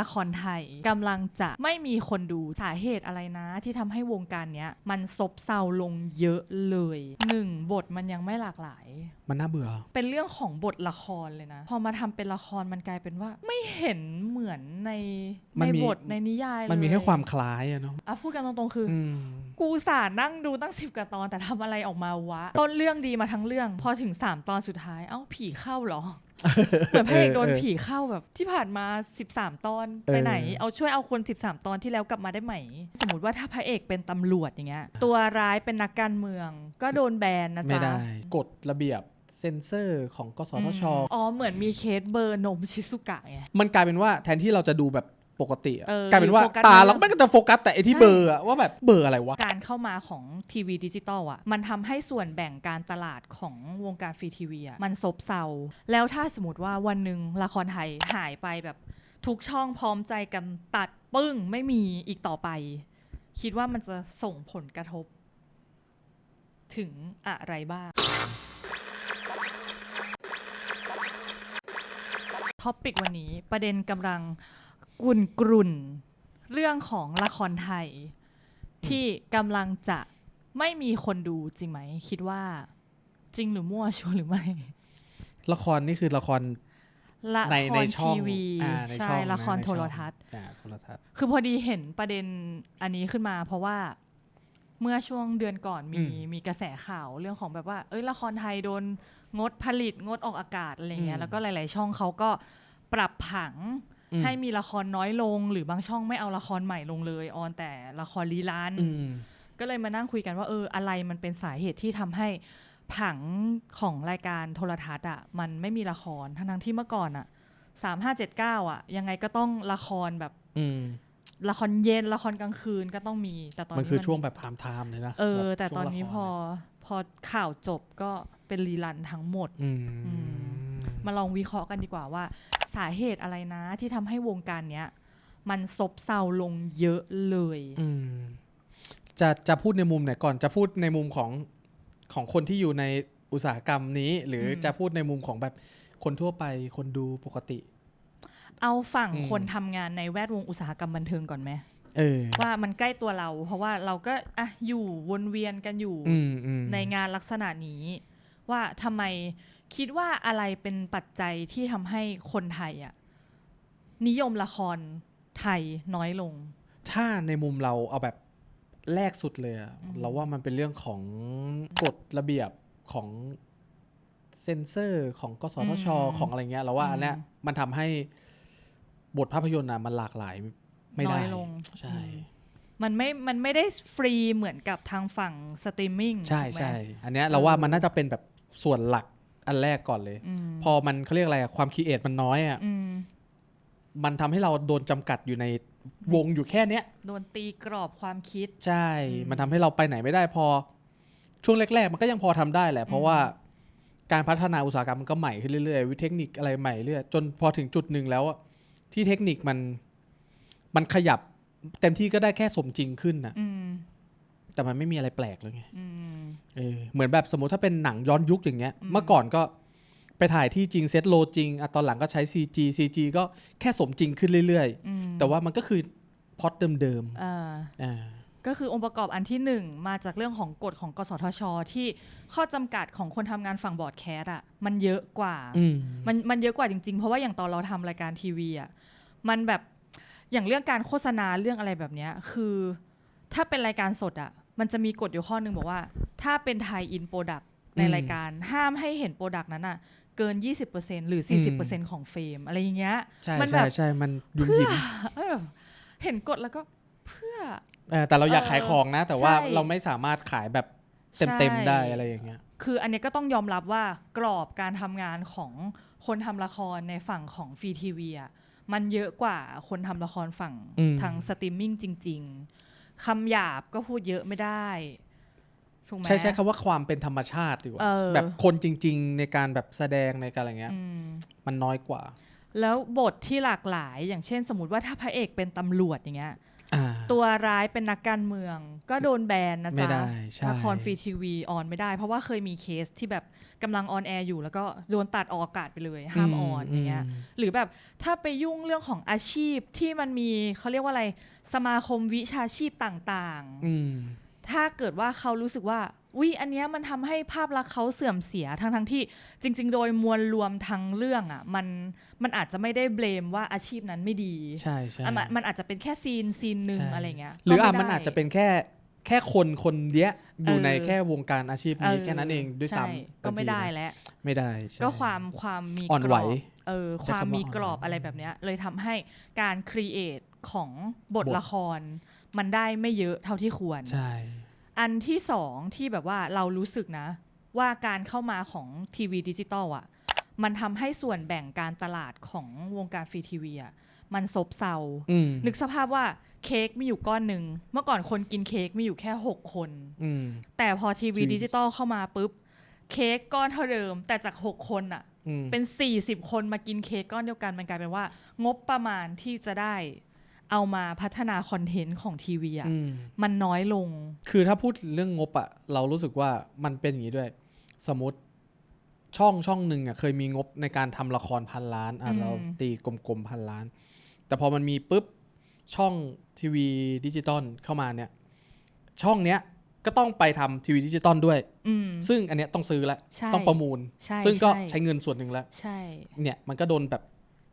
ละครไทยกำลังจะไม่มีคนดูสาเหตุอะไรนะ ที่ทำให้วงการเนี้ยมันซบเซาลงเยอะเลยหนึ่งบทมันยังไม่หลากหลาย มันน่าเบื่อ เป็นเรื่องของบทละครเลยนะ พอมาทำเป็นละครมันกลายเป็นว่า ไม่เห็นเหมือนในมัในนมี บทในนิยายเลยมันมีแค่ความคล้ายอะเนาะอะพูดกันตรงๆคือออืม กูสานั่งดูตั้งสิบกว่าตอนแต่ทำอะไรออกมาวะ ต้นเรื่องดีมาทั้งเรื่อง พอถึงสามตอนสุดท้ายเอ้าผีเข้าเหรอ เหมือนพระเอกโดนเออผีเข้าแบบที่ผ่านมา 13 ตอนเออไปไหน เอาช่วยเอาคน 13 ตอนที่แล้วกลับมาได้ไหม สมมติว่าถ้าพระเอกเป็นตำรวจอย่างเงี้ยตัวร้ายเป็นนักการเมือง ก็โดนแบนนะไม่จ๊ะได้กฎระเบียบเซนเซอร์ของกสทช อ๋อ เหมือนมีเคสเบอร์นมชิซุกะไง มันกลายเป็นว่าแทนที่เราจะดูแบบ ปกติอะเออกลายเป็นว่าหรือโฟกัสตาในเรื่องเราก็ไม่ก็จะโฟกัสแต่ไอที่ใช่ เบอร์อะว่าแบบเบอร์อะไรวะ การเข้ามาของทีวีดิจิตอลอะ มันทำให้ส่วนแบ่งการตลาดของวงการฟรีทีวีอะ มันซบเซา แล้วถ้าสมมติว่าวันหนึ่งละครไทยหายไปแบบทุกช่องพร้อมใจกันตัดปึ้งไม่มีอีกต่อไป คิดว่ามันจะส่งผลกระทบ ถึงอะไรบ้างท็อปิกวันนี้ประเด็นกำลัง กุนกรุ่นเรื่องของละครไทย ที่กำลังจะไม่มีคนดูจริงไหม คิดว่าจริงหรือมั่วชัวร์หรือไม่ ละครนี่คือละครละในคในรช่อทีงวีอ่าในใช่ช่องละครในโทช่องรทัศน์ อ่าโทรทัศน์ คือพอดีเห็นประเด็นอันนี้ขึ้นมาเพราะว่าเมื่อช่วงเดือนก่อนมีอืมมีกระแสข่าวเรื่องของแบบว่า เอ้ยละครไทยโดนงดผลิตงดออกอากาศอะไรเงี้อืยม แล้วก็หลาย ๆ ช่องเขาก็ปรับผังอืม ให้มีละครน้อยลง หรือบางช่องไม่เอาละครใหม่ลงเลยออนแต่ละครรีลันอืมก็เลยมานั่งคุยกันว่าเอออะไรมันเป็นสาเหตุที่ทำให้ผังของรายการโทรทัศน์อะมันไม่มีละครทั้งทั้งๆที่เมื่อก่อนอะสามห้าเจ็ดเก้าอะ ยังไงก็ต้องละครแบบอืมละครเย็นละครกลางคืนก็ต้องมีแต่ตอนมันนี้คือช่วงแบบพามไทม์เลยนะเออบบแต่ตอนนี้ช่วงพอละครพอข่าวจบก็เป็นรีลันทั้งหมดอืมอืมมาลองวิเคราะห์กันดีกว่าว่า สาเหตุอะไรนะ ที่ทำให้วงการเนี้ย มันซบเซาลงเยอะเลยอืมจะจะพูดในมุมไหนก่อนจะพูดในมุมของของคนที่อยู่ในอุตสาหกรรมนี้ หรืออมจะพูดในมุมของแบบคนทั่วไปคนดูปกติ เอาฝั่งอืมคนทำงานในแวดวงอุตสาหกรรมบันเทิงก่อนไหมเออว่ามันใกล้ตัวเรา เพราะว่าเราก็อะอยู่วนเวียนกันอยู่อืมอืมในงานลักษณะนี้ ว่าทำไม คิดว่าอะไรเป็นปัจจัยที่ทำให้คนไทยอะนิยมละครไทยน้อยลง ถ้าในมุมเราเอาแบบแรกสุดเลยอะอืม เราว่ามันเป็นเรื่องของกฎระเบียบของเซนเซอร์ของกสทช ของอะไรเงี้ยเราว่าอันเนี้ยมันทำให้บทภาพยนตร์อะมันหลากหลายไม่ได้น้อยลงใช่ อืม มันไม่ มันไม่ได้ฟรีเหมือนกับทางฝั่งสตรีมมิ่งใช่ถูกไหม ใช่ อันเนี้ยเราว่าเออมันน่าจะเป็นแบบส่วนหลัก อันแรกก่อนเลยอืมพอมันเขาเรียกอะไรอะความคิดเอทมันน้อยอะอืมมันทำให้เราโดนจำกัดอยู่ในวงอยู่แค่เนี้ย โดนตีกรอบความคิด ใช่อืมมันทำให้เราไปไหนไม่ได้พอ ช่วงแรก ๆ มันก็ยังพอทำได้แหละ เพราะว่าการพัฒนาอุตสาหกรรมมันก็ใหม่ขึ้นเรื่อยๆ วิธีเทคนิคอะไรใหม่เรื่อยจนพอถึงจุดหนึ่งแล้วอะที่เทคนิคมันมันขยับเต็มที่ก็ได้แค่สมจริงขึ้นนะอืม แต่มันไม่มีอะไรแปลกเลยไงอืมเออเหมือนแบบสมมติถ้าเป็นหนังย้อนยุคอย่างเงี้ยอืมเมื่อก่อนก็ไปถ่ายที่จริงเซตโลจริงอะตอนหลังก็ใช้ CG CG ก็แค่สมจริงขึ้นเรื่อยอืมๆแต่ว่ามันก็คือพล็อตเดิมอ่าๆอ่าก็คือองค์ประกอบอันที่หนึ่งมาจากเรื่องของกฎของกสทช ที่ข้อจำกัดของคนทำงานฝั่งบอร์ดแคสต์อะมันเยอะกว่าอืมมันมันเยอะกว่าจริงๆ เพราะว่าอย่างตอนเราทำรายการทีวีอะมันแบบอย่างเรื่องการโฆษณาเรื่องอะไรแบบเนี้ยคือ ถ้าเป็นรายการสดอะ มันจะมีกฎอยู่ข้อหนึ่งบอกว่า ถ้าเป็นไทยอินโปรดักในอืมรายการห้ามให้เห็นโปรดักนั้นอะเกิน 20%หรือ 40%ของเฟรมอะไรอย่างเงี้ยใช่มันแบใช่บใช่มันยุ่มยิ้มเออเห็นกฎแล้วก็เพื่อเออแต่เราอยากเออขายของนะ แต่ว่าใช่เราไม่สามารถขายแบบเต็มๆได้อะไรอย่างเงี้ยคืออันเนี้ยก็ต้องยอมรับว่ากรอบการทำงานของคนทำละครในฝั่งของฟรีทีวีอะมันเยอะกว่าคนทำละครฝั่งอืมทางสตรีมมิ่งจริง ๆ คำหยาบก็พูดเยอะไม่ได้ถูกไหม ใช่ใช้คำว่าความเป็นธรรมชาติดีกว่า เออ แบบคนจริง ๆ ในการแบบแสดงในการอะไรเงี้ย อืม มันน้อยกว่า แล้วบทที่หลากหลายอย่างเช่น สมมติว่าถ้าพระเอกเป็นตำรวจอย่างเงี้ยอ่า ตัวร้ายเป็นนักการเมือง ก็โดนแบนนะไม่จ๊ะได้ใช่ละครฟรีทีวีออนไม่ได้ เพราะว่าเคยมีเคสที่แบบกำลังออนแอร์อยู่ แล้วก็โดนตัดออกอากาศไปเลย ห้ามออนอย่างเงี้ยหรือแบบถ้าไปยุ่งเรื่องของอาชีพที่มันมีเขาเรียกว่าอะไรสมาคมวิชาชีพต่างๆอืมถ้าเกิดว่าเขารู้สึกว่า วิอันเนี้ยมันทำให้ภาพลักษณ์เขาเสื่อมเสียทั้งทั้งๆที่ จริง ๆ โดยมวลรวมทั้งเรื่องอะมันมันอาจจะไม่ได้เบลมว่าอาชีพนั้นไม่ดีใช่ใช่อะมันมันอาจจะเป็นแค่ซีนซีนหนึ่งใช่อะไรเงี้ยหรือก็อะไได้มันอาจจะเป็นแค่แค่คนคนเดียวอยู่เออในแค่วงการอาชีพนี้เออแค่นั้นเองด้วยใช่ซ้ำก็ไม่ได้บางทีนะแล้วไม่ได้ใช่ก็ความความมีอ่อนกรไหวอบเออใช้ความคำว่ามีอ่อนกรอบไหวอะไรแบบเนี้ยเลยทำให้การครีเอทของบทบทละคร มันได้ไม่เยอะเท่าที่ควรใช่ อันที่สองที่แบบว่าเรารู้สึกนะ ว่าการเข้ามาของทีวีดิจิตอลอะมันทำให้ส่วนแบ่งการตลาดของวงการฟรีทีวีอะมันซบเซา อืมนึกสภาพว่าเค้กมีอยู่ก้อนหนึ่งเมื่อก่อนคนกินเค้กมีอยู่แค่ 6 คน อืม แต่พอทีวีทีวีดิจิตอลเข้ามาปุ๊บ เค้กก้อนเท่าเดิม แต่จาก 6 คนอะ อืม เป็น 40 คนมากินเค้กก้อนเดียวกันมันกลายเป็นว่า งบประมาณที่จะได้ เอามาพัฒนาคอนเทนต์ของทีวีอะอืมมันน้อยลง คือถ้าพูดเรื่องงบอะเรารู้สึกว่ามันเป็นอย่างนี้ด้วย สมมติช่องช่องหนึ่งอะเคยมีงบในการทำละครพันล้านอะอืมเราตีกลมๆพันล้าน แต่พอมันมีปุ๊บช่องทีวีดิจิตอลเข้ามาเนี่ย ช่องเนี้ยก็ต้องไปทำทีวีดิจิตอลด้วยอืมซึ่งอันเนี้ยต้องซื้อแล้วใช่ต้องประมูลใช่ซึ่งก็ใช่ใช้เงินส่วนหนึ่งแล้วใช่เนี่ยมันก็โดนแบบ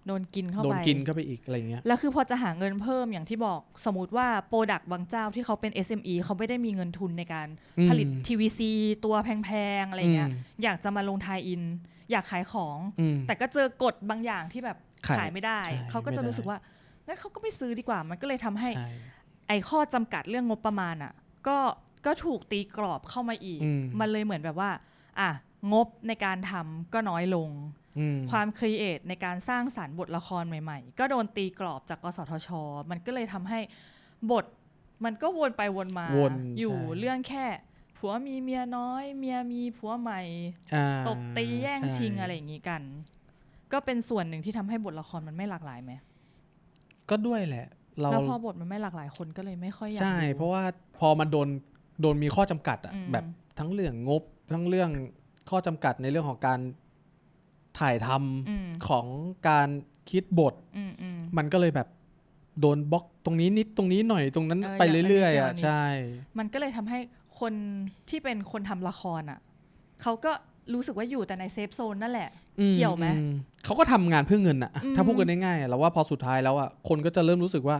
โดนกินเข้าโดไปนกินเข้าไปอีกอะไรเงี้ย แล้วคือพอจะหาเงินเพิ่มอย่างที่บอกสมมติว่าโปรดักต์บางเจ้าที่เขาเป็น SME เขาไม่ได้มีเงินทุนในการอืมผลิต TVC ตัวแพงๆ อะไรเงี้ยอืมอยากจะมาลงทายอิน อยากขายของอืมแต่ก็เจอกฎบางอย่างที่แบบขายขายไม่ได้ใช่เขาก็จะไม่ได้รู้สึกว่างั้นเขาก็ไม่ซื้อดีกว่า มันก็เลยทำให้ใช่ไอ้ข้อจำกัดเรื่องงบประมาณอะ ก็ก็ถูกตีกรอบเข้ามาอีกอืมมันเลยเหมือนแบบว่า อะงบในการทำก็น้อยลงอืมความครีเอทในการสร้างสารรค์บทละครใหม่ๆ ก็โดนตีกรอบจากกสทช มันก็เลยทำให้บทมันก็วนไปวนมาวนอยู่ใช่เรื่องแค่ผัวมีเมียน้อย เมียมีผัวใหม่อ่าตบตีแย่งใชิงอะไรอย่างนี้กัน ก็เป็นส่วนหนึ่งที่ทำให้บทละครมันไม่หลากหลายไหมก็ด้วยแหละ เราแล้วพอบทมันไม่หลากหลายคนก็เลยไม่ค่อยอยากใช่ดูเพราะว่าพอมันโดนโดนมีข้อจำกัดอะอืมแบบทั้งเรื่องงบทั้งเรื่องข้อจำกัดในเรื่องของการ ถ่ายทำอืมของการคิดบท อืมอืม มันก็เลยแบบโดนบล็อกตรงนี้นิดตรงนี้หน่อยตรงนั้นเออไปอย่างละนิดเรื่อยๆอย่าอะงละนิดใช่ มันก็เลยทำให้คนที่เป็นคนทำละครอะเขาก็รู้สึกว่าอยู่แต่ในเซฟโซนนั่นแหละ อืเกี่ยวไหมอืเขาก็ทำงานเพื่อเงินอะอืม ถ้าพูดกันง่ายๆอะเราว่าพอสุดท้ายแล้วอะคนก็จะเริ่มรู้สึกว่า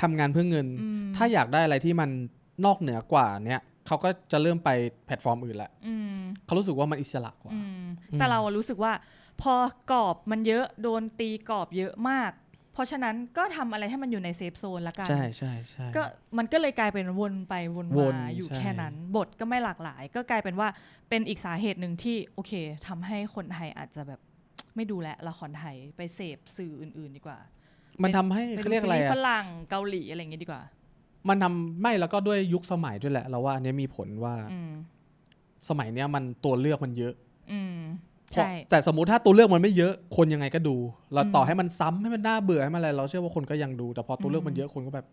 ทำงานเพื่อเงิน อืม ถ้าอยากได้อะไรที่มันนอกเหนือกว่าเนี้ย เขาก็จะเริ่มไปแพลตฟอร์มอื่นละอืมเขารู้สึกว่ามันอิสระกว่าอืมอืมแต่เราอะรู้สึกว่า พอกรอบมันเยอะโดนตีกรอบเยอะมาก เพราะฉะนั้นก็ทำอะไรให้มันอยู่ในเซฟโซนละกัน ใช่ใช่ใช่ก็มันก็เลยกลายเป็นวนไปวนวมานอยู่ใช่แค่นั้น บทก็ไม่หลากหลาย ก็กลายเป็นว่าเป็นอีกสาเหตุหนึ่งที่โอเคทำให้คนไทยอาจจะแบบไม่ดูแลละครไทยไปเสพสื่ออื่น ๆ ดีกว่า มันทำให้ไปเขาดูเรียกซีอะไรรีส์ฝอะรั่งเกาหลีอะไรอย่างเงี้ยดีกว่า มันทำไม่แล้วก็ด้วยยุคสมัยด้วยแหละเราว่าอันเนี้ยมีผลว่าอืมสมัยเนี้ยมันตัวเลือกมันเยอะอืมเพราะใช่แต่สมมุติถ้าตัวเลือกมันไม่เยอะคนยังไงก็ดู เราอืมต่อให้มันซ้ำให้มันน่าเบื่อให้มันอะไรเราเชื่อว่าคนก็ยังดู แต่พอตัวเลือกมันอืมเยอะคนก็แบบ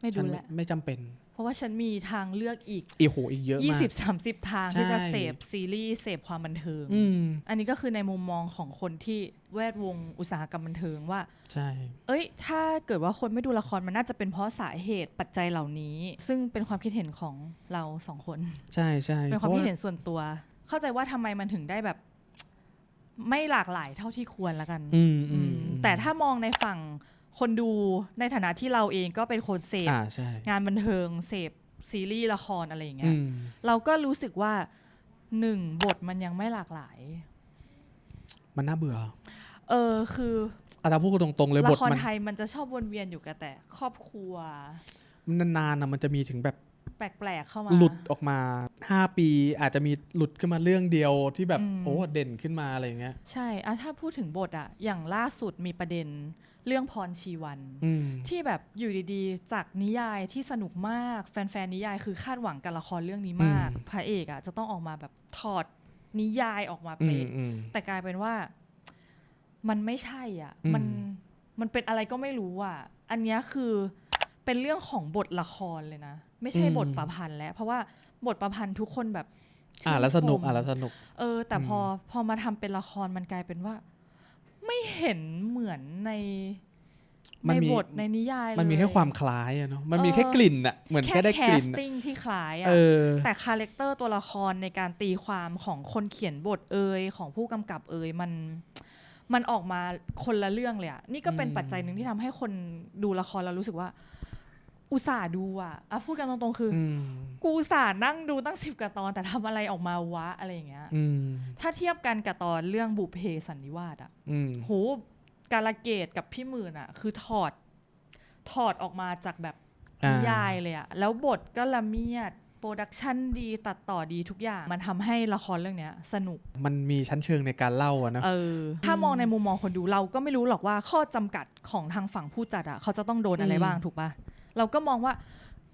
ไม่ฉัดูนแลวไม่จำเป็น เพราะว่าฉันมีทางเลือกอีก อีโหอีกเยอะมาก 20 30 ทางที่จะใช่ เสพซีรีส์เสพความบันเทิง อืม อันนี้ก็คือในมุมมองของคนที่แวดวงอุตสาหกรรมบันเทิงว่า ใช่ เอ้ย ถ้าเกิดว่าคนไม่ดูละครมันน่าจะเป็นเพราะสาเหตุปัจจัยเหล่านี้ ซึ่งเป็นความคิดเห็นของเราสองคน ใช่ใช่เป็นความพระคิดเห็นส่วนตัว เข้าใจว่าทำไมมันถึงได้แบบ ไม่หลากหลายเท่าที่ควรละกัน อืมอือืมมแต่ถ้ามองในฝั่ง คนดูในฐานะที่เราเองก็เป็นคนเสพอ่าใช่งานบันเทิงเสพซีรีส์ละครอะไรอย่างเงี้อืยมเราก็รู้สึกว่าหนึ่งบทมันยังไม่หลากหลาย มันน่าเบื่อ เออคืออาจจะพูดกันตรงๆเลยบละทครมันไทยมันจะชอบวนเวียนอยู่กับแต่ ครอบครัวมันนานๆนะมันจะมีถึงแบบแปลกๆเข้ามาหลุดออกมาห้าปีอาจจะมีหลุดขึ้นมาเรื่องเดียวที่แบบอืมโอ้เด่นขึ้นมาอะไรอย่างเงี้ยใช่อะถ้าพูดถึงบทอะอย่างล่าสุดมีประเด็น เรื่องพรชีวันอืมที่แบบอยู่ดีๆ จากนิยายที่สนุกมาก แฟนๆนิยายคือคาดหวังกับละครเรื่องนี้มากอืมพระเอกอะจะต้องออกมาแบบถอดนิยายออกมาอืเป๊ะมอืมแต่กลายเป็นว่า มันไม่ใช่อะอืมมันมันเป็นอะไรก็ไม่รู้อะ อันเนี้ยคือเป็นเรื่องของบทละครเลยนะ ไม่ใช่อืมบทประพันธ์แล้ว เพราะว่าบทประพันธ์ทุกคนแบบอ่าแล้วสนุกชื่ชมอ่าแล้วสนุก เออ แต่อืมพอพอมาทำเป็นละครมันกลายเป็นว่า ไม่เห็นเหมือนในมันในมีบทในนิยายมันมีเลยแค่ความคล้ายอะเนาะมันมีเออแค่กลิ่นอะเหมือนแค่แค่ได้แคกลิ่สนอะติ้งที่คล้ายอะเออแต่คาแรคเตอร์ตัวละครในการตีความของคนเขียนบทเอยของผู้กำกับเอยมันมันออกมาคนละเรื่องเลยอะนี่ก็เป็นอืมปัจจัยหนึ่งที่ทำให้คนดูละครแล้วรู้สึกว่า อุตส่าห์ดูอะอะพูดกันตรงๆคือออืมกูอุตส่าห์นั่งดูตั้งสิบกว่าตอน แต่ทำอะไรออกมาวะอะไรอย่างเงี้ย อืมถ้าเทียบกันกับตอนเรื่องบุพเพสันนิวาสอะอืมโหกาลเกตกับพี่หมื่นอะคือถอดถอดออกมาจากแบบอ่านินิยายเลยอะแล้วบทก็ละเมียด โปรดักชันดีตัดต่อดีทุกอย่าง มันทำให้ละครเรื่องเนี้ย สนุก มันมีชั้นเชิงในการเล่าอะเนาะเออ ถ้ามองในมุมมองคนดูเราก็ไม่รู้หรอกว่าข้อจำกัดของทางฝั่งผู้จัดอะเขาจะต้องโดนอะไรอืมบ้างถูกปะ เราก็มองว่า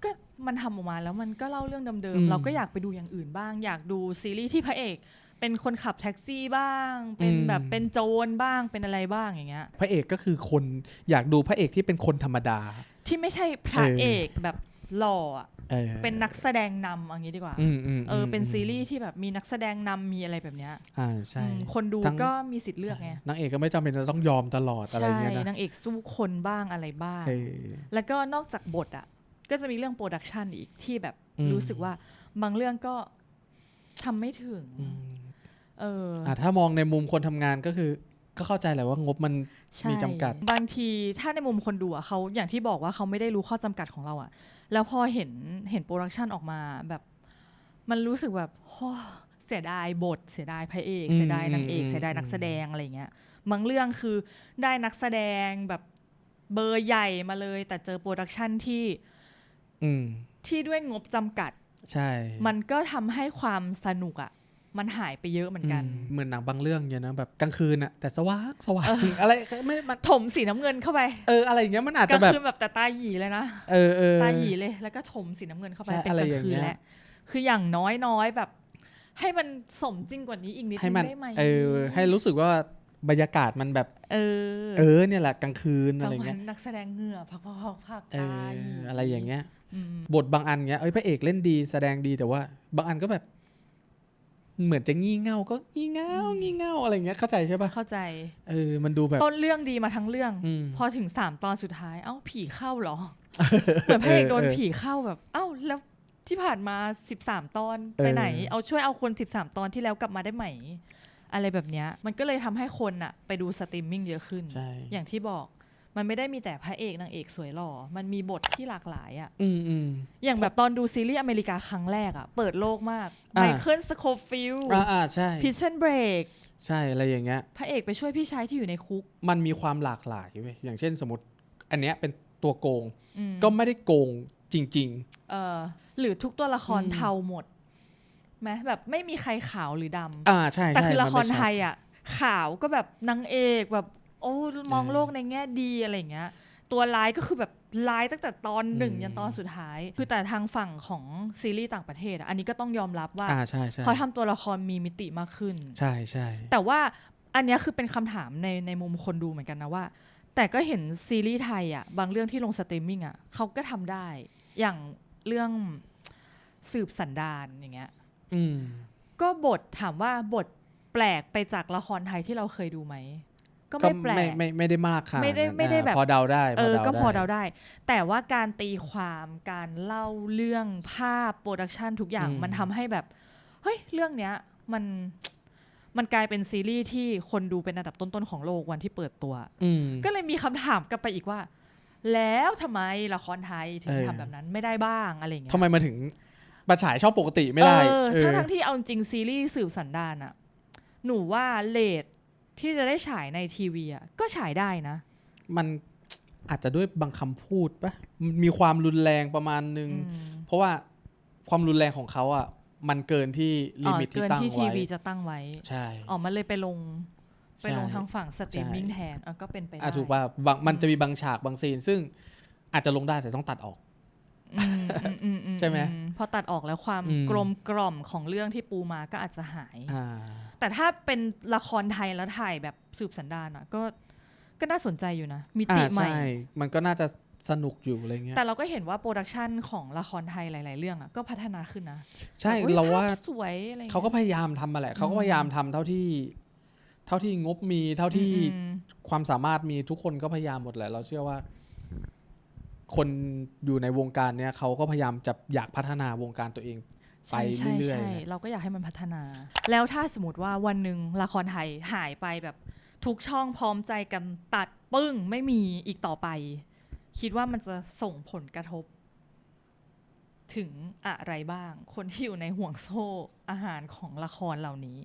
ก็มันทำออกมาแล้วมันก็เล่าเรื่องเดิมอืมๆ เราก็อยากไปดูอย่างอื่นบ้าง อยากดูซีรีส์ที่พระเอก เป็นคนขับแท็กซี่บ้าง เป็นอืม แบบเป็นโจรบ้างเป็นอะไรบ้างอย่างเงี้ย พระเอกก็คือคนอยากดูพระเอกที่เป็นคนธรรมดา ที่ไม่ใช่พระเออ เอกแบบหล่ออะ เออเป็นนักแสดงนำเอย่างนี้ดีกว่าอืมอืมเออเป็นมซีรีส์ที่แบบมีนักแสดงนำมีอะไรแบบเนี้ยอ่าใช่อืมคนดูทั้งก็มีสิทธิ์เลือกไงนางเอกก็ไม่จำเป็นจะต้องยอมตลอดอะไรใช่เงี้ยนะนางเอกสู้คนบ้างอะไรบ้างเออแล้วก็นอกจากบทอะก็จะมีเรื่องโปรดักชันอีกที่แบบอืมรู้สึกว่าบางเรื่องก็ทำไม่ถึงอืมเออออ่าถ้ามองในมุมคนทำงานก็คือ ก็เข้าใจแหละว่างบมันใช่มีจำกัด บางทีถ้าในมุมคนดูอะเขาอย่างที่บอกว่าเขาไม่ได้รู้ข้อจำกัดของเราอะแล้วพอเห็นเห็นโปรดักชันออกมาแบบมันรู้สึกแบบโอ้เสียดายบท เสียดายพระเอกอืมเสียดายนางเอกอืมเสียดายนักอืมแสดงอะไรเงี้ยบางเรื่องคือได้นักแสดงแบบเบอร์ใหญ่มาเลย แต่เจอโปรดักชันที่อืมที่ด้วยงบจำกัด ใช่ มันก็ทำให้ความสนุกอะ มันหายไปเยอะเหมือนกันอืมเหมือนหนังบางเรื่องเนี่ยนะแบบกลางคืนอะแต่สว่างสว่างอะไรไม่มันถมสีน้ำเงินเข้าไปเอออะไรอย่างเงี้ยมันอาจกลาจะงแบบคืนแบบแต่ตาหยีเลยนะเออเออตาหยีเลยแล้วก็ถมสีน้ำเงินเข้าไปใช่เป็นอะไรกลางอย่างคืนเงี้ยแหละคืออย่างน้อยน้อยๆแบบ ให้มันสมจริงกว่านี้อีกนิดให้นึงมันได้ไหมเออ ให้รู้สึกว่าบรรยากาศมันแบบ เออ เออเนี่ยแหละกลางคืนอะไรกลางวัเงี้นยนักแสดงเหงื่อพักพักพักพักเอตาอหยีอะไรอย่างเงี้ยอืมบทบางอันเงี้ยเอ้ยพระเอกเล่นดีแสดงดีแต่ว่า บางอันก็แบบ เหมือนจะงี่เง่าก็งี่เง่างี่เง่าอะไรเงี้ยเข้าใจใช่ปะเข้าใจเออมันดูแบบต้นเรื่องดีมาทั้งเรื่องอืมพอถึงสามตอนสุดท้ายเอ้าผีเข้าเหรอเหมือนพระเอกโดนเออผีเข้าแบบ เอ้าแล้วที่ผ่านมาสิบสามตอนเออไปไหน เอาช่วยเอาคนสิบสามตอนที่แล้วกลับมาได้ไหม อะไรแบบเนี้ยมันก็เลยทำให้คนอะไปดูสตรีมมิ่งเยอะขึ้นใช่อย่างที่บอก มันไม่ได้มีแต่พระเอกนางเอกสวยหล่อ มันมีบทที่หลากหลายอะอืมอืม อย่างแบบตอนดูซีรีส์อเมริกาครั้งแรกอะเปิดโลกมากอ่าไมเคิลสโคฟิลอ่าอ่าใช่ พิชเชนเบรกใช่อะไรอย่างเงี้ย พระเอกไปช่วยพี่ชายที่อยู่ในคุกมันมีความหลากหลายเว้ยอย่างเช่นสมมติ อันเนี้ยเป็นตัวโกง อืมก็ไม่ได้โกงจริง เออหรือทุกตัวละครอืม เทาหมดไหมแบบไม่มีใครขาวหรือดำ ๆ อ่าใช่แต่ใช่คือละครมันม่ไทชัดยอะขาวก็แบบนางเอกแบบ โอ้มองเออโลกในแง่ดีอะไรอย่างเงี้ยตัวร้ายก็คือแบบร้ายตั้งแต่ตอนหนึ่งอืมยันตอนสุดท้าย คือแต่ทางฝั่งของซีรีส์ต่างประเทศอะอันนี้ก็ต้องยอมรับว่าอ่าใช่ใช่เขาทำตัวละครมีมิติมากขึ้น ใช่ใช่แต่ว่าอันเนี้ยคือเป็นคำถามในในมุมคนดูเหมือนกันนะว่า แต่ก็เห็นซีรีส์ไทยอะบางเรื่องที่ลงสตรีมมิ่งอะเขาก็ทำได้ อย่างเรื่องสืบสันดานอย่างเงี้ยอืมก็บทถามว่าบทแปลกไปจากละครไทยที่เราเคยดูไหม ก็ก็ไม่แปลไม่กไม่ไม่ได้มากค่ะไม่ได้ไม่ได้แบบพอเดาได้เออก็พอเดาได้ได้แต่ว่าการตีความการเล่าเรื่องภาพโปรดักชันทุกอย่างอืมมันทำให้แบบ เฮ้ย เรื่องเนี้ยมันมันกลายเป็นซีรีส์ที่คนดูเป็นอันดับต้นๆของโลกวันที่เปิดตัวอืมก็เลยมีคำถามกลับไปอีกว่า แล้วทำไมละครไทยถึงเออทำแบบนั้นไม่ได้บ้างอะไรอย่างเงี้ยทำไมมาถึงประฉายช่องปกติไม่ได้เออเออทั้งทั้งๆที่เอาจริงซีรีส์สืบสันดานอะหนูว่าเลท ที่จะได้ฉายในทีวีอะก็ฉายได้นะ มันอาจจะด้วยบางคำพูดปะมันมีความรุนแรงประมาณนึงอืมเพราะว่าความรุนแรงของเขาอะมันเกินที่ลิมิตอ๋อที่เกินตั้งที่ทีไว้วีจะตั้งไว้ ใช่ออกมาเลยไปลงไปลงใช่ทางฝั่งสตรีมมิ่งใช่แทนอะก็เป็นไปได้อะถูกป่ะบางมันจะมีบางฉากบางซีน ซึ่งอาจจะลงได้แต่ต้องตัดออกอืมอืมอือื ใช่ไหมอืพอตัดออกแล้วความอืมกลมกล่อมของเรื่องที่ปูมาก็อาจจะหายอ่าแต่ถ้าเป็นละครไทยแล้วถ่ายแบบสืบสันดานอะก็ก็น่าสนใจอยู่นะมิติอ่าใหม่ใช่มันก็น่าจะสนุกอยู่อะไรเงี้ย แต่เราก็เห็นว่าโปรดักชันของละครไทยหลาย ๆ เรื่องอะก็พัฒนาขึ้นนะ ใช่แบบอุ๊ยเราว่าภพสวยอะไรงี้ยเขาก็พยายามทำมาแหละ เขาก็อืมพยายามทำเท่าที่ เท่าที่งบมีเท่าที่อืมความสามารถมีทุกคนก็พยายามหมดแหละ เราเชื่อว่า คนอยู่ในวงการเนี้ยเขาก็พยายามจะอยากพัฒนาวงการตัวเองไปใช่ใช่เรื่อยใช่ๆเราก็อยากให้มันพัฒนา แล้วถ้าสมมติว่าวันหนึ่งละครไทยหายไปแบบทุกช่องพร้อมใจกันตัดปึ้งไม่มีอีกต่อไป คิดว่ามันจะส่งผลกระทบ ถึงอะไรบ้าง คนที่อยู่ในห่วงโซ่อาหารของละครเหล่านี้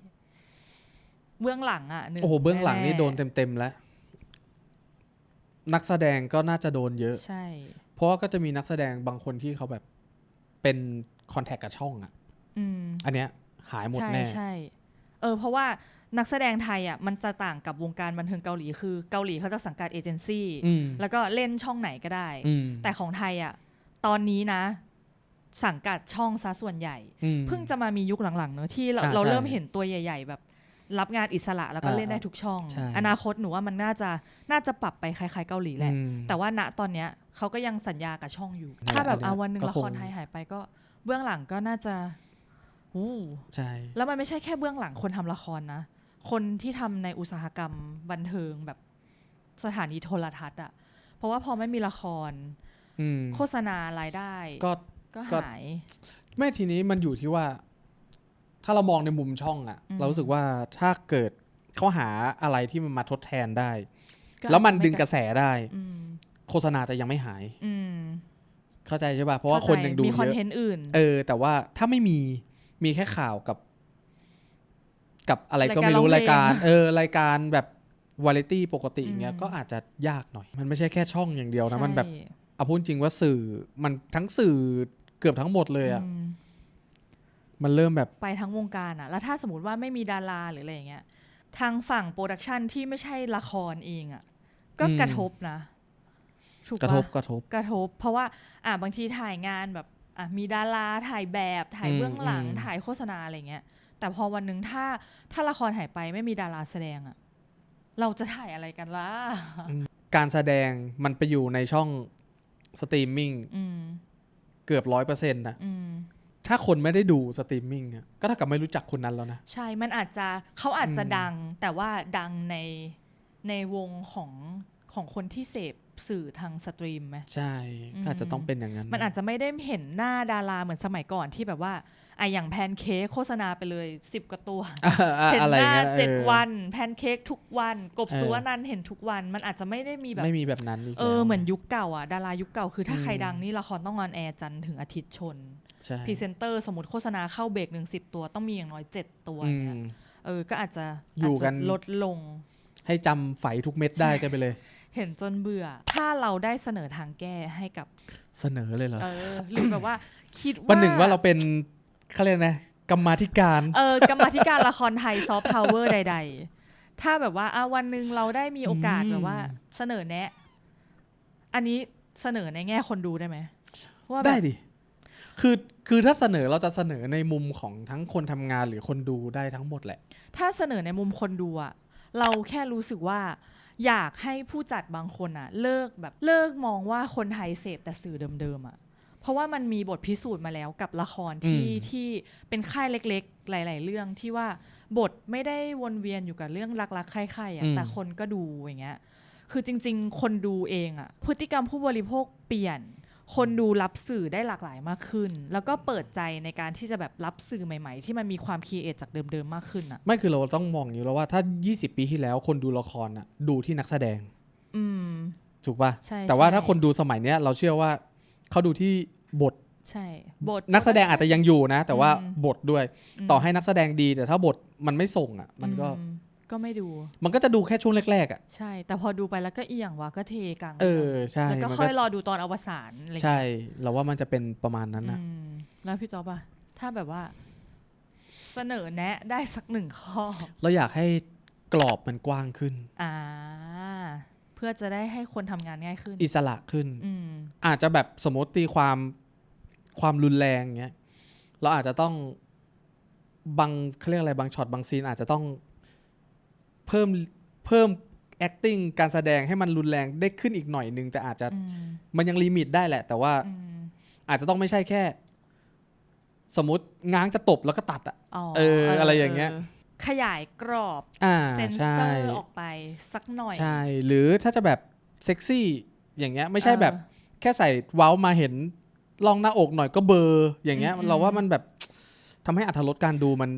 เบื้องหลังอะนึ่โอ้โหเบื้องหลังนี่แๆโดนเต็มๆแล้ว นักแสดงก็น่าจะโดนเยอะ ใช่ เพราะว่าก็จะมีนักแสดงบางคนที่เขาแบบเป็นคอนแทคกับช่องอะอืมอันเนี้ยหายหมดใช่แน่ใช่ เออ เพราะว่านักแสดงไทยอะมันจะต่างกับวงการบันเทิงเกาหลีคือเกาหลีเขาจะสังกัดเอเจนซี่อืมแล้วก็เล่นช่องไหนก็ได้อืมแต่ของไทยอะตอนนี้นะ สังกัดช่องซะส่วนใหญ่อืมเพิ่งจะมามียุคหลังๆเนอะที่เราอ่าเราใช่เริ่มเห็นตัวใหญ่ ๆ แบบ รับงานอิสระแล้วก็อ่าเล่นได้ทุกช่อง ใช่อนาคตหนูว่ามันน่าจะน่าจะปรับไปคล้ายๆเกาหลีแหละ อืมแต่ว่าณตอนเนี้ยเขาก็ยังสัญญากับช่องอยู่ นั่นแหละถ้าแบบอันเนี้ยเอาวันหนึ่งก็ละคคงรไทยหายไปก็เบื้องหลังก็น่าจะอู้ ใช่ แล้วมันไม่ใช่แค่เบื้องหลังคนทำละครนะ คนที่ทำในอุตสาหกรรมบันเทิงแบบสถานีโทรทัศน์อะเพราะว่าพอไม่มีละคร อืมโฆษณารายได้ก็ก็ก็หายแม่ทีนี้มันอยู่ที่ว่า ถ้าเรามองในมุมช่องอะอืมเรารู้สึกว่าถ้าเกิดเขาหาอะไรที่มันมาทดแทนได้ก็แล้วมันอาจจะดึงกระแสได้อืมโฆษณาจะยังไม่หายอืมเข้าใจใช่ป่ะเพราะว่าข้คนใจยังดูมีคอนเยอะเทนต์อื่น เออ แต่ว่าถ้าไม่มีมีแค่ข่าวกับ กับอะไรก็ไม่รู้รายการ เออ รายการแบบวาไรตี้ปกติอย่างเงี้ยอืมก็อาจจะยากหน่อย มันไม่ใช่แค่ช่องอย่างเดียวนะ มันแบบใช่เอาพูดจริงว่าสื่อมันทั้งสื่อเกือบทั้งหมดเลยอะอื มมันเริ่มแบบไปทั้งวงการอะแล้วถ้าสมมติว่าไม่มีดาราหรืออะไรอย่างเงี้ยทางฝั่งโปรดักชันที่ไม่ใช่ละครเองอะก็อืมกระทบนะถูกกระทบปกระทบ กระทบ เพราะว่าอะบางทีถ่ายงานแบบอะมีดาราถ่ายแบบถ่ายอืมเบื้องหลังอืม ถ่ายโฆษณาอะไรเงี้ย แต่พอวันหนึ่งถ้าถ้าละครหายไปไม่มีดาราแสดงอะเราจะถ่ายอะไรกันล่ะการแสดงมันไปอยู่ในช่องสตรีมมิ่งอืม เกือบร้อยเปอร์เซ็นต์นะอืม ถ้าคนไม่ได้ดูสตรีมมิ่งอะก็เท่ากับไม่รู้จักคนนั้นแล้วนะ ใช่ มันอาจจะเขาอาจจะอืมดัง แต่ว่าดังในในวงของของคนที่เสพสื่อทางสตรีมไหมใช่ก็อาจจะต้องเป็นอย่างนั้น มันอาจจะไม่ได้เห็นหน้าดาราเหมือนสมัยก่อนที่แบบว่า อะอย่างแพนเค้กโฆษณาไปเลยสิบกว่าตัวอะอะเห็นอะไรหน้างี้ยเจ็ดออวันแพนเค้กทุกวัน กบเออสุวรรณันท์เห็นทุกวันมันอาจจะไม่ได้มีแบบไม่มีแบบนั้นกเออแล้วเหมือนยุคเก่าอะดารายุคเก่าคือถ้าอืมใครดังนี่ละครต้องออนแอร์จันทร์ถึงอาทิตย์ชนใช่พรีเซนเตอร์สมมติโฆษณาเข้าเบรกหนึ่งสิบตัวต้องมีอย่างน้อยเจ็ดตัวอืเนี่ยมเออก็อาจจะอยู่กันาจจะลดลง ให้จำไฝทุกเม็ดได้กันไปเลย เห็นจนเบื่อ ถ้าเราได้เสนอทางแก้ให้กับเสนอเลยเหรอเออหรือแบบว่าคิดว่าวันหนึ่งว่าเราเป็น เขาเรียกนะกรรมาธิการเออกรรมาธิการละครไทยซอฟต์พาวเวอร์ใด ๆ ถ้าแบบว่าอะวันหนึ่งเราได้มีโอกาสอืมแบบว่า เสนอแนะ อันนี้เสนอในแง่คนดูได้ไหมว่าแบบได้ดิ คือคือถ้าเสนอเราจะเสนอในมุมของทั้งคนทำงานหรือคนดูได้ทั้งหมดแหละ ถ้าเสนอในมุมคนดูอะเราแค่รู้สึกว่า อยากให้ผู้จัดบางคนอะเลิกแบบเลิกมองว่าคนไทยเสพแต่สื่อเดิมๆอะ เพราะว่ามันมีบทพิสูจน์มาแล้วกับละครที่อืม ที่เป็นค่ายเล็กๆ หลาย ๆ เรื่องที่ว่าบทไม่ได้วนเวียนอยู่กับเรื่องรักๆใคร่ๆอะแต่คนก็ดูอย่างเงี้ยคือจริง ๆ คนดูเองอะพฤติกรรมผู้บริโภคเปลี่ยน คนดูรับสื่อได้หลากหลายมากขึ้น แล้วก็เปิดใจในการที่จะแบบรับสื่อใหม่ ๆ ที่มันมีความคีเอทจากเดิมๆมากขึ้นอะไม่คือเราต้องมองอย่างนี้แล้วว่าถ้า 20 ปีที่แล้วคนดูละครน่ะดูที่นักแสดงอืม ถูกป่ะใช่แต่ว่าใช่ ถ้าคนดูสมัยเนี้ยเราเชื่อว่า เขาดูที่บทใช่บท นักแสดงอาจจะยังอยู่นะ แต่ว่าอืม บทด้วยมต่อให้นักแสดงดีแต่ถ้าบทมันไม่ส่งอะ มันก็อืก็ไม่ดูมันก็จะดูแค่ช่วงแรกๆอะใช่ แต่พอดูไปแล้วก็เอียงว่ะก็เทกลางเออใช่แล้วก็มันค่อยรอดูตอนอวสานอะไรใช่เงี้ยเราว่ามันจะเป็นประมาณนั้นนะอืมแล้วพี่จ๊อบอะถ้าแบบว่า เสนอแนะได้สักหนึ่งข้อ เราอยากให้กรอบมันกว้างขึ้น อ่าเพื่อจะได้ให้คนทำงานง่ายขึ้น อิสระขึ้น อืม อาจจะแบบสมมติตีความความรุนแรงเงี้ยเราอาจจะต้องบางเขาเรียกอะไรบางช็อตบางซีนอาจจะต้องเพิ่มเพิ่ม acting การแสดงให้มันรุนแรงได้ขึ้นอีกหน่อยนึง แต่อาจจะอืมมันยังลิมิตได้แหละ แต่ว่าอืมอาจจะต้องไม่ใช่แค่ สมมติง้างจะตบแล้วก็ตัดอะเอออะไรอย่างเงี้ย ขยายกรอบอ่าเซนใช่เซอร์ออกไปสักหน่อย ใช่ หรือถ้าจะแบบเซ็กซี่อย่างเงี้ยไม่ใช่แบบเออแค่ใส่เว้ามาเห็นลองหน้าอกหน่อยก็เบลอร์อย่างเงี้ยอืมเราว่ามันแบบทำให้อัตรสการดูมัน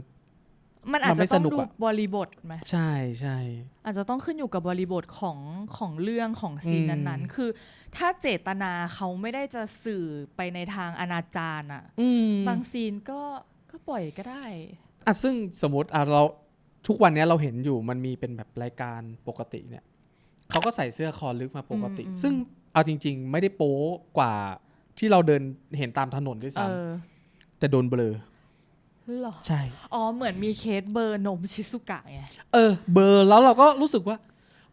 มันอาจมันไม่จะต้องสนุกดูอะบริบทไหมใช่ใช่อาจจะต้องขึ้นอยู่กับบริบทของของเรื่องของซีนอืมนั้นๆ คือ ถ้าเจตนาเขาไม่ได้จะสื่อไปในทางอนาจารอะอืมบางซีนก็ก็ปล่อยก็ได้ อะซึ่งสมมติอะเราทุกวันเนี้ยเราเห็นอยู่มันมีเป็นแบบรายการปกติเนี่ยเขาก็ใส่เสื้อคอลึกมาปกติอืมอืม ซึ่งเอาจริง ๆ ไม่ได้โป๊กว่าที่เราเดินเห็นตามถนนด้วยเอซ้อำแต่โดนเบลอเหรอ ใช่ อ๋อ เหมือนมีเคสเบอร์นมชิซุกะไง เออ เบลอแล้วเราก็รู้สึกว่า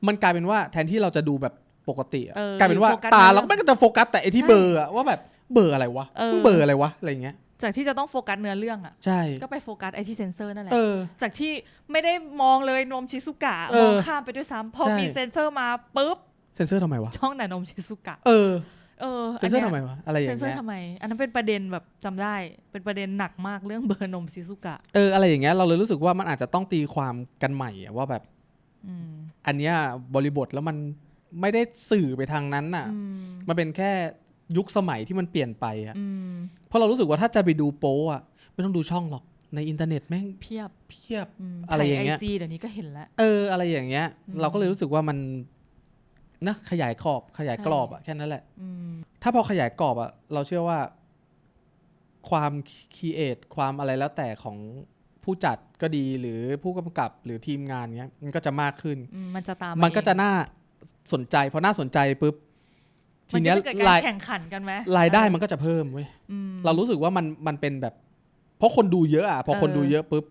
มันกลายเป็นว่าแทนที่เราจะดูแบบปกติอะเออกลายเป็นว่าหรือโฟกัสตาเรื่องเราก็ไม่ก็จะโฟกัสแต่ไอที่ใช่เบลออะว่าแบบเบลออะไรวะเออ มึงเบลออะไรวะอะไรอย่างเงี้ย จากที่จะต้องโฟกัสเนื้อเรื่องอะใช่ ก็ไปโฟกัสไอที่เซนเซอร์นั่นแหละเออ จากที่ไม่ได้มองเลยนมชิซุกะเออมองข้ามไปด้วยซ้ำพอใช่มีเซนเซอร์มาปุ๊บเซนเซอร์ทำไมวะช่องแต่นมชิซุกะเออเออเซนเซอร์ทำไมวะอะไรอเซย่านงเซอเงี้ร์ยทำไม อันนั้นเป็นประเด็นแบบจำได้เป็นประเด็นหนักมากเรื่องเบอร์นมชิซุกะเอออะไรอย่างเงี้ยเราเลยรู้สึกว่ามันอาจจะต้องตีความกันใหม่อะว่าแบบอืมอันเนี้ยบริบทแล้วมันไม่ได้สื่อไปทางนั้นน่ะอืมมันเป็นแค่ ยุคสมัยที่มันเปลี่ยนไปอะอืมเพราะเรารู้สึกว่าถ้าจะไปดูโป๊อะไม่ต้องดูช่องหรอกในอินเทอร์เน็ตแม่งเพียบเพียบมอะไรอย่างเงี้ยไอจีเดี๋ยวนี้ก็เห็นแล้วเอออะไรอย่างเงี้ยอืมเราก็เลยรู้สึกว่ามันนะขยายขอบขยายใช่กรอบอะแค่นั้นแหละอืมถ้าพอขยายกรอบอะเราเชื่อว่า ความคีเอทความอะไรแล้วแต่ของผู้จัดก็ดีหรือผู้กำกับหรือทีมงานเงี้ย มันก็จะมากขึ้นอืมมันจะตามมันก็จะเองน่าสนใจพอน่าสนใจปุ๊บ ทีมันเนี้ก็ยจะเกิดการรายแข่งขันกันไหมรายได้เออมันก็จะเพิ่มเว้ยอืม เรารู้สึกว่ามันมันเป็นแบบ เพราะคนดูเยอะอะพอคนเออดูเยอะปุ๊บ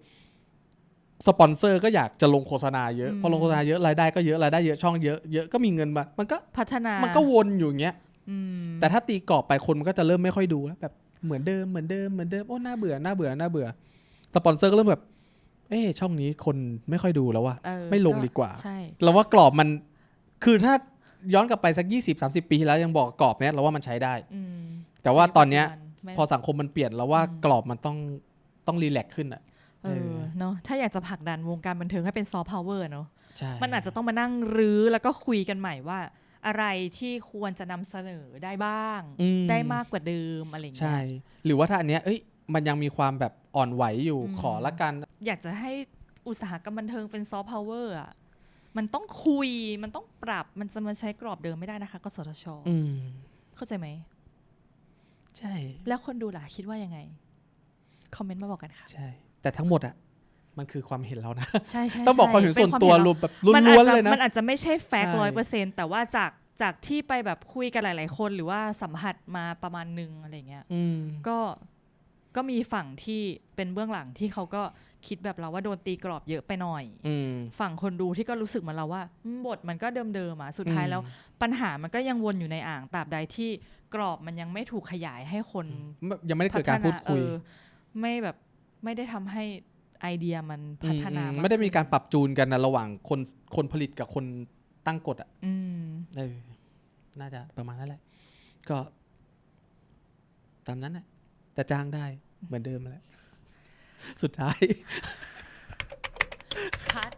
สปอนเซอร์ก็อยากจะลงโฆษณาเยอะอืม พอลงโฆษณาเยอะรายได้ก็เยอะรายได้เยอะช่องเยอะเยอะก็มีเงินมามันก็พัฒนามันก็วนอยู่อย่างเงี้ยอืมแต่ถ้าตีกรอบไปคนมันก็จะเริ่มไม่ค่อยดูแล้วแบบเหมือนเดิมเหมือนเดิมเหมือนเดิมโอ้น่าเบื่อน่าเบื่อน่าเบื่อสปอนเซอร์ก็เริ่มแบบ เอ๊ะช่องนี้คนไม่ค่อยดูแล้วว่ะเออไม่ลงดีกว่า ใช่ เราว่ากรอบมันคือถ้า ย้อนกลับไปสักยี่สิบสามสิบปีที่แล้วยังบอกกรอบเนี้ยเราว่ามันใช้ได้ อืมแต่ว่าตอนเนี้ยไม่พอสังคมมันเปลี่ยนแล้วว่าอืมกรอบมันต้องต้องรีแลกซ์ขึ้นอะเออ เนาะถ้าอยากจะผลักดันวงการบันเทิงให้เป็นซอฟต์พาวเวอร์เนาะ ใช่มันอาจจะต้องมานั่งรื้อแล้วก็คุยกันใหม่ว่า อะไรที่ควรจะนำเสนอได้บ้าง อืได้มากกว่าเดิมอะไรอย่างใช่ เงี้ย หรือว่าถ้าอันเนี้ยเอ้ยมันยังมีความแบบอ่อนไหวอยู่อืม ขอละกัน อยากจะให้อุตสาหกรรมบันเทิงเป็นซอฟต์พาวเวอร์อะ มันต้องคุยมันต้องปรับมันจะมาใช้กรอบเดิมไม่ได้นะคะกสทชอืมเข้าใจไหมใช่ แล้วคนดูล่ะคิดว่ายังไง คอมเมนต์มาบอกกันค่ะ ใช่ แต่ทั้งหมดอะมันคือความเห็นเรานะ ใช่ใช่ต้องบอกความเห็นส่วนตัวรวมแบบล้วนๆเลยนะ มันอาจจะไม่ใช่แฟกต์ใช่ร้อยเปอร์เซ็นแต่ว่าจากจากที่ไปแบบคุยกันหลาย ๆ คนหรือว่าสัมผัสมาประมาณหนึ่งอะไรเงี้ยอืมก็ก็มีฝั่งที่เป็นเบื้องหลังที่เขาก็ คิดแบบเราว่าโดนตีกรอบเยอะไปหน่อยอืมฝั่งคนดูที่ก็รู้สึกเหมือนเราว่าอืมบทมันก็เดิมๆอะสุดท้ายแล้วปัญหามันก็ยังวนอยู่ในอ่างตราบใดที่กรอบมันยังไม่ถูกขยายให้คนไม่ยังไม่ได้เกิดการพูดคุยเออไม่แบบไม่ได้ทำให้ไอเดียมันพัฒนาอืมากไม่ได้มีการขึ้นปรับจูนกันนะระหว่างคนคนผลิตกับคนตั้งกฎอะอืมเออน่าจะประมาณนั้นแหละ ก็ ตามนั้นแหละแต่จ้างได้เหมือนเดิมแหละ สุดท้ายคัด